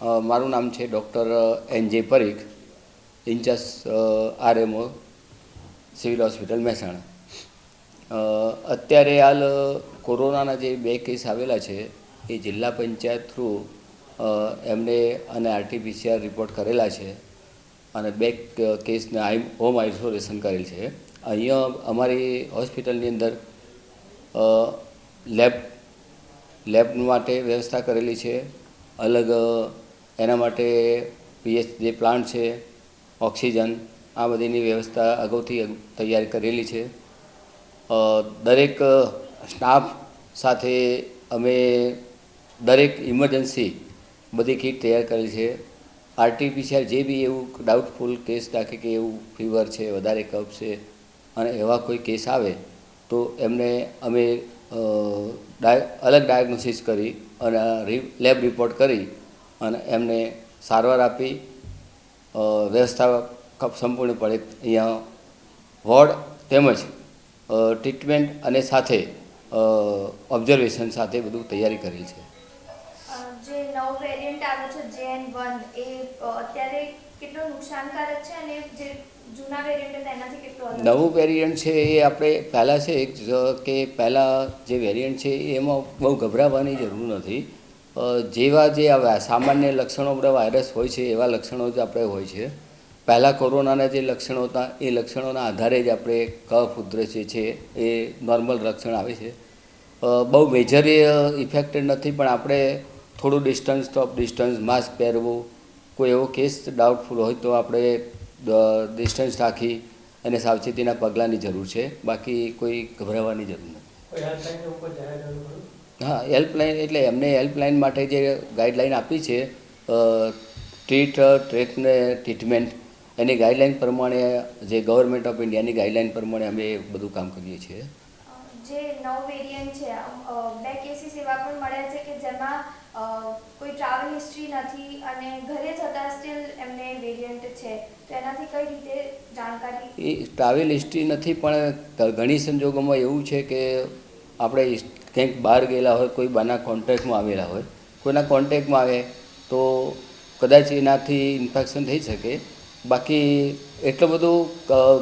મારું નામ છે doctor N J Parikh, incharge RMO, civil hospital Mehsana. અત્યારે હાલ કોરોનાના જે બે કેસ આવેલા છે, એ જિલ્લા પંચાયત થ્રુ એમને અને આરટીપીસીઆર રિપોર્ટ કરેલા છે અને બે કેસને આઈ, હોમ આઇસોલેશન કરેલ છે. અહીંયા અમારી હોસ્પિટલની અંદર લેબ લેબ માટે વ્યવસ્થા કરેલી છે. અલગ એના માટે પીએચ જે પ્લાન્ટ છે, ઓક્સિજન, આ બધીની વ્યવસ્થા અગાઉથી તૈયાર કરેલી છે. દરેક સ્ટાફ સાથે અમે દરેક ઇમરજન્સી બધી કીટ તૈયાર કરેલી છે. આરટીપીસીઆર જે બી એવું ડાઉટફુલ કેસ રાખે કે એવું ફીવર છે, વધારે કફ છે અને એવા કોઈ કેસ આવે તો એમને અમે અલગ ડાયગ્નોસિસ કરી અને લેબ રિપોર્ટ કરી અને એમને સારવાર આપી વ્યવસ્થા સંપૂર્ણપણે અહીંયા વોર્ડ તેમજ ટ્રીટમેન્ટ અને સાથે ઓબ્ઝર્વેશન સાથે બધું તૈયારી કરેલ છે. જે નવો વેરિયન્ટ છે જેન વન એ અત્યારે કેટલો નુકસાનકારક છે અને જે જૂના વેરિયન્ટ હતા કેટલો નવું વેરિયન્ટ છે એ આપણે પહેલાં છે કે પહેલાં જે વેરિયન્ટ છે એમાં બહુ ગભરાવાની જરૂર નથી. જેવા જે સામાન્ય લક્ષણો બધા વાયરસ હોય છે, એવા લક્ષણો જ આપણે હોય છે. પહેલાં કોરોનાના જે લક્ષણો હતા, એ લક્ષણોના આધારે જ આપણે કફ, ઉધરસ જે છે, એ નોર્મલ લક્ષણ આવે છે. બહુ મેજર ઇફેક્ટેડ નથી, પણ આપણે થોડું ડિસ્ટન્સ સ્ટોપ ડિસ્ટન્સ માસ્ક પહેરવું. કોઈ એવો કેસ ડાઉટફુલ હોય તો આપણે ડિસ્ટન્સ રાખી અને સાવચેતીના પગલાંની જરૂર છે. બાકી કોઈ ગભરાવાની જરૂર નથી. હા હેલ્પલાઇન એટલે એમને હેલ્પલાઇન માટે જે ગાઈડલાઇન આપી છે ટ્રીટ ટ્રેક ને ટ્રીટમેન્ટ એની ગાઈડલાઇન પ્રમાણે જે ગવર્મેન્ટ ઓફ ઇન્ડિયાની ગાઈડલાઇન પ્રમાણે અમે બધું કામ કરીએ છીએ. જે નવ વેરિયન્ટ છે બે કેસીસ એવા પણ મળ્યા છે કે જેમાં કોઈ ટ્રાવેલ હિસ્ટ્રી નથી અને ઘરે જતા સ્ટીલ એમને વેરિયન્ટ છે. તો એનાથી કઈ રીતે જાણકારી? એ ટ્રાવેલ હિસ્ટ્રી નથી પણ ઘણી સંજોગોમાં એવું છે કે આપણે કંઈક બહાર ગયેલા હોય, કોઈ બાના કોન્ટેક્ટમાં આવેલા હોય, કોઈના કોન્ટેક્ટમાં આવે, તો કદાચ એનાથી ઇન્ફેક્શન થઈ શકે. બાકી એટલું બધું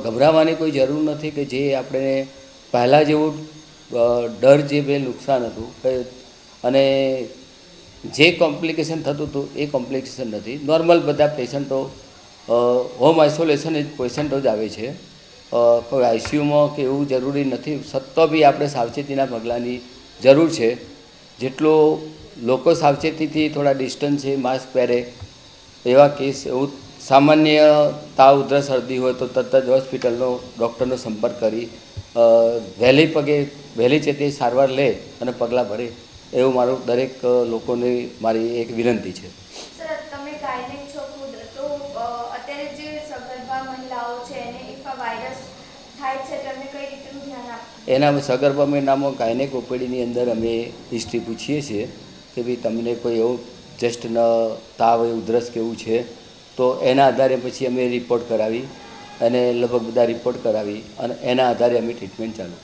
ગભરાવાની કોઈ જરૂર નથી કે જે આપણે પહેલાં જેવું ડર જે બે નુકસાન હતું, કે અને જે કોમ્પ્લિકેશન થતું હતું, એ કોમ્પ્લિકેશન નથી. નોર્મલ બધા પેશન્ટો હોમ આઇસોલેશન જ પેશન્ટો જ આવે છે. કોઈ આઈસીયુમાં કે એવું જરૂરી નથી. સત્તો બી આપણે સાવચેતીના પગલાંની જરૂર છે. જેટલો લોકો સાવચેતીથી થોડા ડિસ્ટન્સ છે માસ્ક પહેરે, એવા કેસ એવું સામાન્ય તાવ ઉધરસ શરદી હોય તો તરત જ હોસ્પિટલનો ડૉક્ટરનો સંપર્ક કરી વહેલી પગે, વહેલી ચેતી સારવાર લે અને પગલાં ભરે, એવું મારું દરેક લોકોને મારી એક વિનંતી છે સર તમે ગાયનેક છો ખુદ તો અ, અત્યારે જે સગર્ભા મહિલાઓ છે એને ઇફ વાયરસ થાય છે, તો કઈ રીતનું ધ્યાન આપવું એના સગર્ભા મહિનામાં ગાયનેક ઓપીડીની અંદર અમે હિસ્ટ્રી પૂછીએ છીએ કે ભાઈ તમને કોઈ એવું જસ્ટ ન, તાવ ઉધરસ કેવું છે, તો એના આધારે પછી અમે રિપોર્ટ કરાવી અને લગભગ બધા રિપોર્ટ કરાવી અને એના આધારે અમે ટ્રીટમેન્ટ ચાલુ